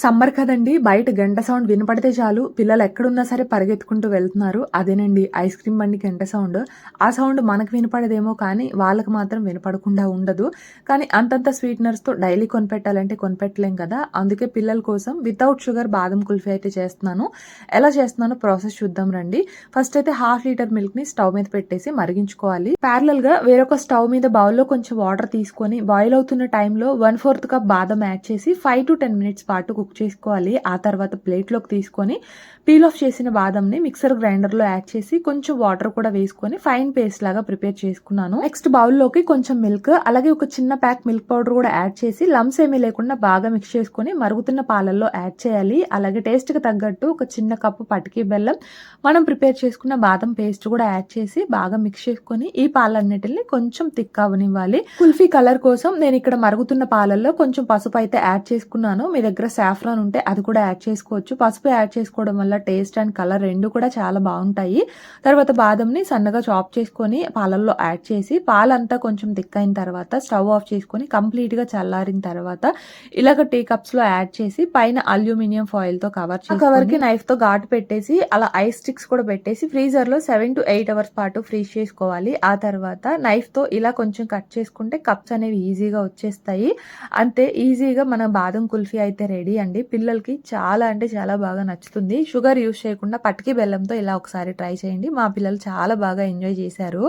Summer కదండి బయట గంట సౌండ్ వినపడితే చాలు. పిల్లలు ఎక్కడున్నా సరే పరిగెత్తుకుంటూ వెళ్తున్నారు. అదేనండి ఐస్ క్రీమ్ బండి గంట సౌండ్. ఆ సౌండ్ మనకు వినపడదేమో కానీ వాళ్ళకి మాత్రం వినపడకుండా ఉండదు. కానీ అంతంత స్వీట్నర్స్తో డైలీ కొనిపెట్టాలంటే కొనిపెట్టలేం కదా. అందుకే పిల్లల కోసం వితౌట్ షుగర్ బాదం కుల్ఫీ అయితే చేస్తున్నాను. ఎలా చేస్తున్నానో ప్రాసెస్ చూద్దాం రండి. ఫస్ట్ అయితే హాఫ్ లీటర్ మిల్క్ని స్టవ్ మీద పెట్టేసి మరిగించుకోవాలి. ప్యారలల్గా వేరొక స్టవ్ మీద బౌల్లో కొంచెం వాటర్ తీసుకొని బాయిల్ అవుతున్న టైంలో వన్ ఫోర్త్ కప్ బాదం యాడ్ చేసి ఫైవ్ టు టెన్ మినిట్స్ పాటు కుక్ చేసుకోవాలి. ఆ తర్వాత ప్లేట్లోకి తీసుకొని పీల్ ఆఫ్ చేసిన బాదంని మిక్సర్ గ్రైండర్లో యాడ్ చేసి కొంచెం వాటర్ కూడా వేసుకొని ఫైన్ పేస్ట్ లాగా ప్రిపేర్ చేసుకున్నాను. నెక్స్ట్ బౌల్లోకి కొంచెం మిల్క్ అలాగే ఒక చిన్న ప్యాక్ మిల్క్ పౌడర్ కూడా యాడ్ చేసి లమ్స్ ఏమీ లేకుండా బాగా మిక్స్ చేసుకొని మరుగుతున్న పాలల్లో యాడ్ చేయాలి. అలాగే టేస్ట్కి తగ్గట్టు ఒక చిన్న కప్పు పటికి బెల్లం మనం ప్రిపేర్ చేసుకున్న బాదం పేస్ట్ కూడా యాడ్ చేసి బాగా మిక్స్ చేసుకొని ఈ పాలన్నిటిని కొంచెం థిక్ అవ్వనివ్వాలి కుల్ఫీ కలర్ కోసం నేను ఇక్కడ మరుగుతున్న పాలల్లో కొంచెం పసుపు అయితే యాడ్ చేసుకున్నాను. మీ దగ్గర సాఫ్రాన్ ఉంటే అది కూడా యాడ్ చేసుకోవచ్చు. పసుపు యాడ్ చేసుకోవడం వల్ల టేస్ట్ అండ్ కలర్ రెండు కూడా చాలా బాగుంటాయి. తర్వాత బాదంని సన్నగా చాప్ చేసుకొని పాలల్లో యాడ్ చేసి పాలంతా కొంచెం థిక్ అయిన తర్వాత స్టవ్ ఆఫ్ చేసుకొని కంప్లీట్గా చల్లారిన తర్వాత ఇలాగ టీ కప్స్లో యాడ్ చేసి పైన అల్యూమినియం ఫాయిల్తో కవర్ చేసి కవర్కి నైఫ్తో ఘాటు పెట్టేసి అలా ఐస్ స్టిక్స్ కూడా పెట్టేసి ఫ్రీజర్లో సెవెన్ టు ఎయిట్ అవర్స్ పాటు ఫ్రీజ్ చేసుకోవాలి. ఆ తర్వాత నైఫ్తో ఇలా కొంచెం కట్ చేసుకుంటే కప్స్ అనేవి ఈజీగా వచ్చేస్తాయి. అంతే ఈజీగా మన బాదం కుల్ఫీ అయితే రెడీ అండి. పిల్లలకి చాలా అంటే చాలా బాగా నచ్చుతుంది. షుగర్ యూస్ చేయకుండా పటికి బెల్లంతో ఇలా ఒకసారి ట్రై చేయండి. మా పిల్లలు చాలా బాగా ఎంజాయ్ చేశారు.